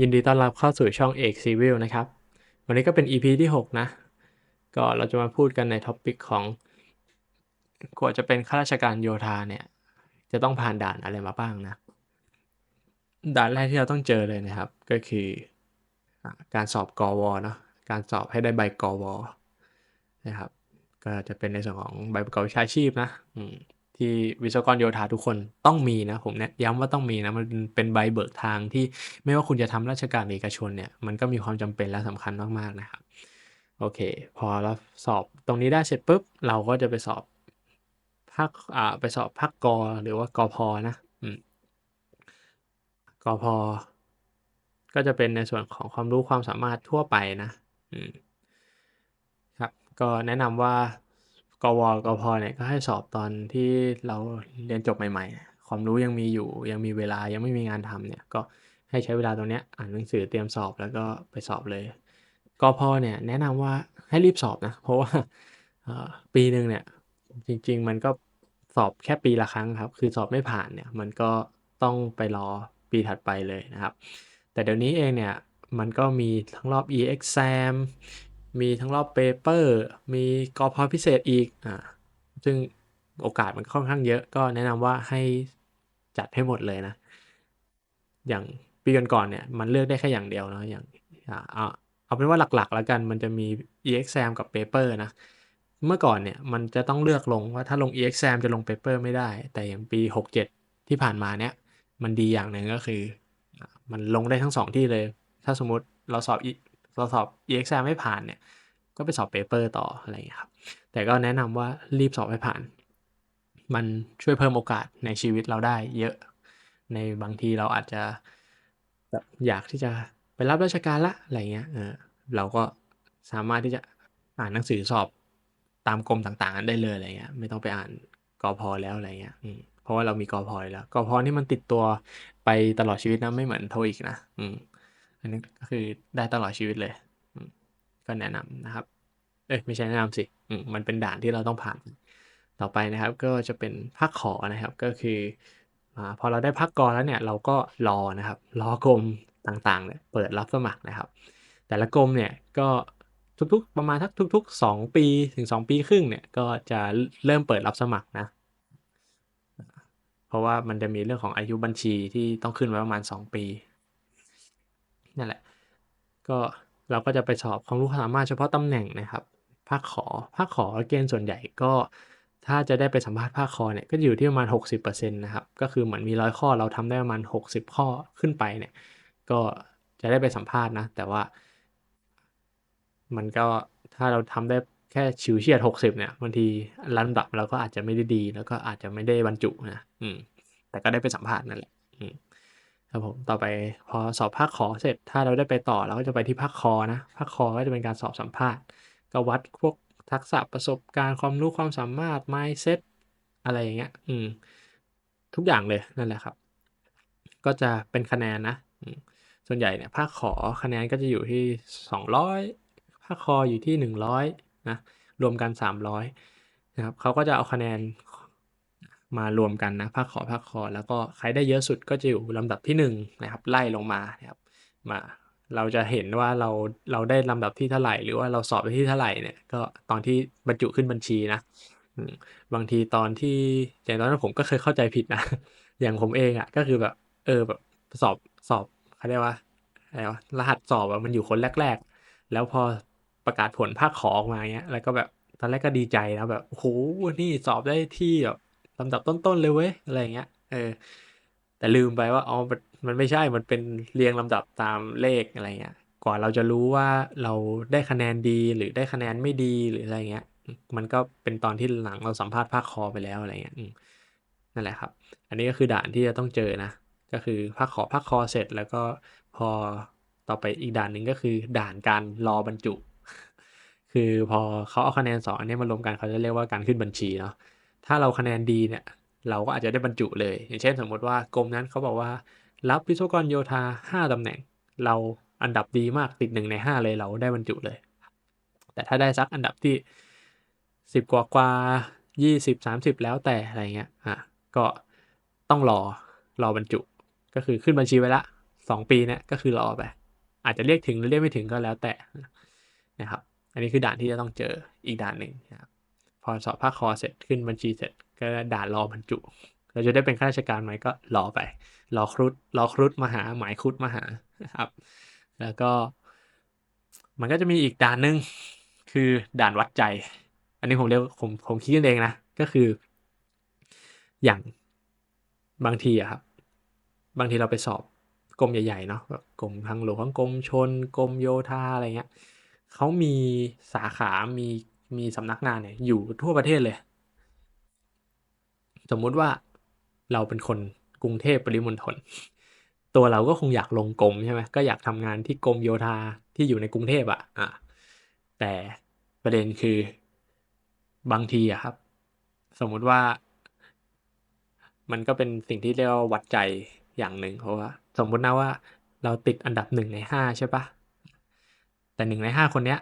ยินดีต้อนรับเข้าสู่ช่องเอกซีวิลนะครับ วันนี้ก็เป็น EP ที่ 6 นะ ก็เราจะมาพูดกันในท็อปิกของกว่าจะเป็นข้าราชการโยธาเนี่ย จะต้องผ่านด่านอะไรมาบ้างนะ ด่านแรกที่เราต้องเจอเลยนะครับ ก็คือการสอบกอวเนาะการสอบให้ได้ใบกอวนะครับ ก็จะเป็นในส่วนของใบประกอบวิชาชีพนะอืม ที่วิศวกรโยธาทุกคนต้องมีนะผมเนี่ยย้ำว่าต้องมีนะ มันเป็นใบเบิกทางที่ไม่ว่าคุณจะทำราชการเอกชนเนี่ยมันก็มีความจำเป็นและสำคัญมากๆนะครับ โอเค พอเราสอบตรงนี้ได้เสร็จปุ๊บ เราก็จะไปสอบภาคอ่าไปสอบภาคกหรือว่ากอพอนะอืมกพก็จะเป็นในส่วนของความรู้ความสามารถทั่วไปนะอืมครับก็แนะนำว่า กวกพเนี่ยก็ให้สอบตอนที่เราเรียนจบใหม่ๆ ความรู้ยังมีอยู่ยังมีเวลายังไม่มีงานทำเนี่ยก็ให้ใช้เวลาตรงเนี้ยอ่านหนังสือเตรียมสอบแล้วก็ไปสอบเลยกพเนี่ยแนะนำว่าให้รีบสอบนะ เพราะว่าปีหนึ่งเนี่ยจริง ๆ มันก็สอบแค่ปีละครั้งครับ คือสอบไม่ผ่านเนี่ยมันก็ต้องไปรอปีถัดไปเลยนะครับ แต่เดี๋ยวนี้เองเนี่ยมันก็มีทั้งรอบ e-exam มีทั้งรอบ paper มีกอพพิเศษอีกอ่าซึ่งโอกาสมันค่อนข้างเยอะ ก็แนะนำว่าให้จัดให้หมดเลยนะ อย่างปีก่อนๆเนี่ย มันเลือกได้แค่อย่างเดียวเนาะอย่างอ่าเอาเอาเป็นว่าหลักๆ แล้วกันมันจะมี e-exam กับ paper นะ เมื่อก่อนเนี่ยมันจะต้องเลือกลงว่าถ้าลง e-exam จะลง paper ไม่ได้ แต่อย่างปี 67 ที่ผ่านมาเนี่ย มันดีอย่างหนึ่งก็คือ มันลงได้ทั้งสองที่เลย ถ้าสมมติเราสอบ เราสอบ EXAM ไม่ผ่านเนี่ย ก็ไปสอบ paper ต่ออะไรอย่างเงี้ครับ แต่ก็แนะนำว่ารีบสอบให้ผ่าน มันช่วยเพิ่มโอกาสในชีวิตเราได้เยอะ ในบางทีเราอาจจะแบบอยากที่จะไปรับราชการละอะไรเงี้ย เออ เราก็สามารถที่จะอ่านหนังสือสอบตามกรมต่างๆ ได้เลยอะไรเงี้ย ไม่ต้องไปอ่านกอพอแล้วอะไรเงี้ยเพราะว่าเรามีกอพอยแล้วกอพอนี่มันติดตัวไปตลอดชีวิตนะไม่เหมือนโทอีกนะ อืม อันนี้ก็คือได้ตลอดชีวิตเลยก็แนะนำนะครับ เอ้ยไม่ใช่แนะนำสิมันเป็นด่านที่เราต้องผ่าน ต่อไปนะครับก็จะเป็นภาคขอนะครับก็คืออพอเราได้ภาคกอแล้วเนี่ยเราก็รอนะครับรอกรมต่างๆเนี่ยเปิดรับสมัครนะครับ แต่ละกรมเนี่ยก็ทุกๆประมาณทักทุก ๆ 2 ปีถึง 2 ปีครึ่งเนี่ยก็จะเริ่มเปิดรับสมัครนะ เพราะว่ามันจะมีเรื่องของอายุบัญชีที่ต้องขึ้นไว้ประมาณ 2 ปี นั่นแหละ ก็เราก็จะไปสอบความรู้ความสามารถเฉพาะตำแหน่งนะครับ ภาคขอ ภาคขอเกณฑ์ส่วนใหญ่ก็ถ้าจะได้ไปสัมภาษณ์ภาคคอเนี่ยก็อยู่ที่ประมาณ 60%นะครับ ก็คือเหมือนมี100ข้อเราทำได้ประมาณ 60 ข้อขึ้นไปเนี่ย ก็จะได้ไปสัมภาษณ์นะ แต่ว่า มันก็ถ้าเราทำได้แค่ฉิวเฉียด 60 เนี่ยบางทีลำดับเราก็อาจจะไม่ได้ดี แล้วก็อาจจะไม่ได้บรรจุนะ อืม แต่ก็ได้ไปสัมภาษณ์นั่นแหละ อืม ครับผม ต่อไปพอสอบภาคขอเสร็จ ถ้าเราได้ไปต่อเราก็จะไปที่ภาคคอนะ ภาคคอก็จะเป็นการสอบสัมภาษณ์ ก็วัดพวกทักษะประสบการณ์ความรู้ความสามารถ mindset อะไรอย่างเงี้ย อืม ทุกอย่างเลยนั่นแหละครับ ก็จะเป็นคะแนนนะ ส่วนใหญ่เนี่ยภาคขอคะแนนก็จะอยู่ที่ 200 ภาคคออยู่ที่ 100 นะ รวมกัน 300 นะครับเขาก็จะเอาคะแนน มารวมกันนะภาคขอภาคคอ แล้วก็ใครได้เยอะสุดก็จะอยู่ลำดับที่1นะครับไล่ลงมานะครับมาเราจะเห็นว่าเราเราได้ลำดับที่เท่าไหร่ หรือว่าเราสอบได้ที่เท่าไหร่เนี่ยก็ตอนที่บรรจุขึ้นบัญชีนะบางทีตอนที่อย่างตอนนั้นผมก็เคยเข้าใจผิดนะ อย่างผมเองอะก็คือแบบเออแบบสอบสอบเขาเรียกว่าอะไรวะรหัสสอบอะมันอยู่คนแรก ๆ แล้วพอประกาศผลภาคขอออกมาเงี้ยแล้วก็แบบตอนแรกก็ดีใจนะแบบโอ้โฮนี่สอบได้ที่แบบ ลำดับต้นๆเลยเว้ยอะไรเงี้ยเออ แต่ลืมไปว่าอ๋อมันไม่ใช่มันเป็นเรียงลำดับตามเลขอะไรเงี้ยกว่าเราจะรู้ว่าเราได้คะแนนดีหรือได้คะแนนไม่ดีหรืออะไรเงี้ย มันก็เป็นตอนที่หลังเราสัมภาษณ์ภาคคอไปแล้วอะไรเงี้ยนั่นแหละครับ อันนี้ก็คือด่านที่จะต้องเจอนะ ก็คือภาคขอภาคคอเสร็จแล้วก็พอต่อไปอีกด่านหนึ่งก็คือ ด่านการรอบรรจุ คือพอเขาเอาคะแนน2อันนี้มารวมกันเขาจะเรียกว่าการขึ้นบัญชีเนาะ ถ้าเราคะแนนดีเนี่ย เราก็อาจจะได้บรรจุเลย อย่างเช่นสมมติว่ากรมนั้นเขาบอกว่า รับวิศวกรโยธา 5ตำแหน่ง เราอันดับดีมากติด1ใน 5 เลยเราได้บรรจุเลย แต่ถ้าได้สักอันดับที่ 10 กว่าๆ20 30 แล้วแต่อะไรเงี้ยอ่าก็ต้องรอรอบรรจุ ก็คือขึ้นบัญชีไว้ล้วสองปีเนี่ยก็คือรอไปอาจจะเรียกถึงหรือเรียกไม่ถึงก็แล้วแต่นะครับ อันนี้คือด่านที่จะต้องเจออีกด่านหนึ่งนะครับ พอสอบภาคคอเสร็จขึ้นบัญชีเสร็จ ก็ด่านรอบรรจุ เราจะได้เป็นข้าราชการไหมก็รอไป รอครุฑรอครุฑมาหา หมายครุฑมาหาครับ แล้วก็ มันก็จะมีอีกด่านหนึ่งคือด่านวัดใจ อันนี้ผมเรียกผมผมคิดกันเองนะ ก็คือ อย่างบางทีอะครับ บางทีเราไปสอบกรมใหญ่ๆเนาะแบบกรมทางหลวงกรมชนกรมโยธาอะไรเงี้ยเขามีสาขา มี มีสำนักงานเนี่ยอยู่ทั่วประเทศเลย สมมุติว่าเราเป็นคนกรุงเทพปริมณฑลตัวเราก็คงอยากลงกรมใช่ไหมก็อยากทำงานที่กรมโยธาที่อยู่ในกรุงเทพอะอะแต่ประเด็นคือบางทีอะครับ สมมุติว่า มันก็เป็นสิ่งที่เรียกว่าวัดใจอย่างหนึ่งเพราะว่า สมมตินะว่าเราติดอันดับหนึ่งในห้าใช่ปะแต่หนึ่งในห้าคนเนี้ย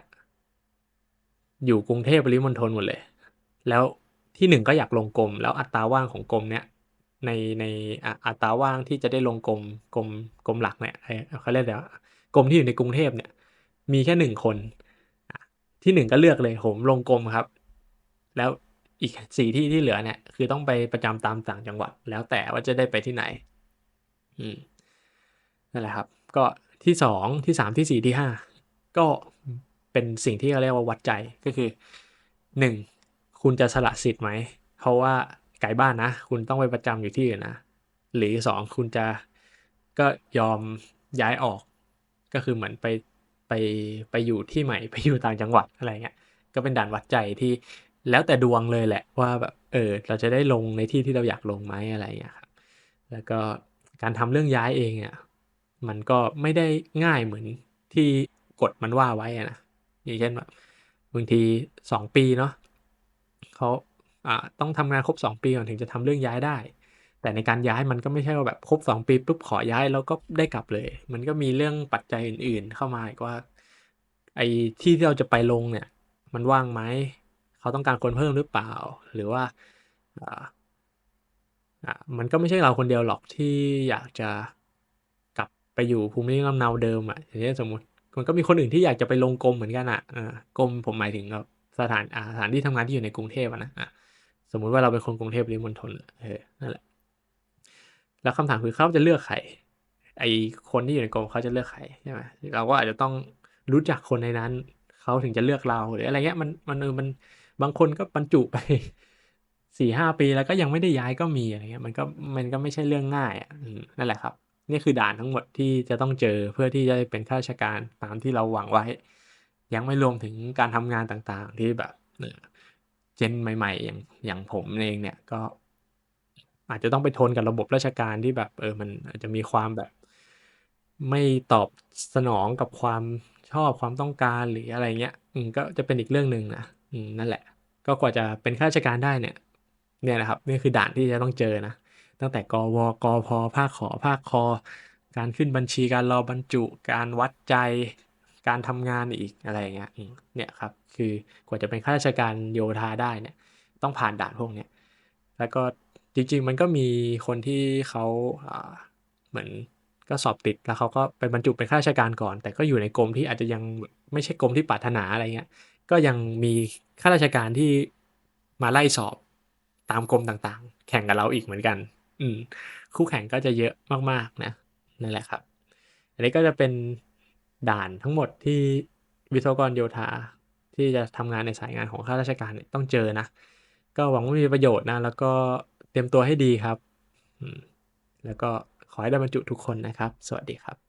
อยู่กรุงเทพปริมณฑลหมดเลย แล้วที่หนึ่งก็อยากลงกรมแล้วอัตราว่างของกรมเนี้ยในในอัตราว่างที่จะได้ลงกรมกรมกรมหลักเนี่ยเขาเรียกว่ากรมที่อยู่ในกรุงเทพเนี่ย มีแค่หนึ่งคน ที่หนึ่งก็เลือกเลยผมลงกรมครับ แล้วอีกสี่ที่ที่เหลือเนี่ยคือต้องไปประจำตามต่างจังหวัด แล้วแต่ว่าจะได้ไปที่ไหน อืมนั่นแหละครับ ก็ที่สองที่สามที่สี่ที่ห้าก็ เป็นสิ่งที่เขาเรียกว่าวัดใจก็คือหนึ่งคุณจะสละสิทธิ์ไหม เพราะว่าไกลบ้านนะ คุณต้องไปประจำอยู่ที่อื่นนะ หรือสองคุณจะก็ยอมย้ายออก ก็คือเหมือนไปไปไปอยู่ที่ใหม่ไปอยู่ต่างจังหวัดอะไรเงี้ยก็เป็นด่านวัดใจที่แล้วแต่ดวงเลยแหละว่าแบบเออเราจะได้ลงในที่ที่เราอยากลงไหมอะไรเงี้ยครับแล้วก็การทำเรื่องย้ายเองอะมันก็ไม่ได้ง่ายเหมือนที่กฎมันว่าไว้นะ อย่างเช่นแบบบางทีสองปีเนาะเขาอ่าต้องทำงานครบสองปีก่อนถึงจะทำเรื่องย้ายได้ แต่ในการย้ายมันก็ไม่ใช่ว่าแบบครบสองปีปุ๊บขอย้ายแล้วก็ได้กลับเลย มันก็มีเรื่องปัจจัยอื่น ๆ เข้ามาอีกว่า ไอ้ที่ที่เราจะไปลงเนี่ย มันว่างไหมเขาต้องการคนเพิ่มหรือเปล่า หรือว่าอ่าอ่ามันก็ไม่ใช่เราคนเดียวหรอกที่อยากจะกลับไปอยู่ภูมิลำเนาเดิมอะอย่างเช่นสมมติ มันก็มีคนอื่นที่อยากจะไปลงกรมเหมือนกันอะอ่ากรมผมหมายถึงแบบสถานสถานที่ทำงานที่อยู่ในกรุงเทพอะนะอะสมมุติว่าเราเป็นคนกรุงเทพหรือมณฑลเออนั่นแหละ แล้วคำถามคือเขาจะเลือกใครไอคนที่อยู่ในกรมเขาจะเลือกใครใช่ไหมเราก็อาจจะต้องรู้จักคนในนั้นเขาถึงจะเลือกเราหรืออะไรเงี้ยมันมันเออมันบางคนก็บรรจุไปสี่ห้าปีแล้วก็ยังไม่ได้ย้ายก็มีอะไรเงี้ยมันก็มันก็ไม่ใช่เรื่องง่ายอะนั่นแหละครับ นี่คือด่านทั้งหมดที่จะต้องเจอเพื่อที่จะเป็นข้าราชการตามที่เราหวังไว้ ยังไม่รวมถึงการทำงานต่างๆ ที่แบบเจนใหม่ ๆ อย่างอย่างผมเองเนี่ยก็อาจจะต้องไปทนกับระบบราชการที่แบบเออมันอาจจะมีความแบบ ไม่ตอบสนองกับความชอบความต้องการหรืออะไรเงี้ย อืมก็จะเป็นอีกเรื่องหนึ่งนะอืมนั่นแหละ ก็กว่าจะเป็นข้าราชการได้เนี่ย เนี่ยนะครับนี่คือด่านที่จะต้องเจอนะ ตั้งแต่กวกพภาคขอภาคคอ การขึ้นบัญชีการรอบรรจุ การวัดใจ การทำงานอีกอะไรเงี้ยเนี่ยครับคือกว่าจะเป็นข้าราชการโยธาได้เนี่ยต้องผ่านด่านพวกเนี้ยแล้วก็จริงๆมันก็มีคนที่เขาเหมือนก็สอบติดแล้วเขาก็ไปบรรจุเป็นข้าราชการก่อน แต่ก็อยู่ในกรมที่อาจจะยังไม่ใช่กรมที่ปรารถนาอะไรเงี้ยก็ยังมีข้าราชการที่มาไล่สอบตามกรมต่างๆ แข่งกับเราอีกเหมือนกัน อืม คู่แข่งก็จะเยอะมากๆนะนั่นแหละครับ อันนี้ก็จะเป็นด่านทั้งหมดที่วิศวกรโยธาที่จะทำงานในสายงานของข้าราชการต้องเจอนะ ก็หวังว่ามีประโยชน์นะ แล้วก็เตรียมตัวให้ดีครับ แล้วก็ขอให้ได้บรรจุทุกคนนะครับ สวัสดีครับ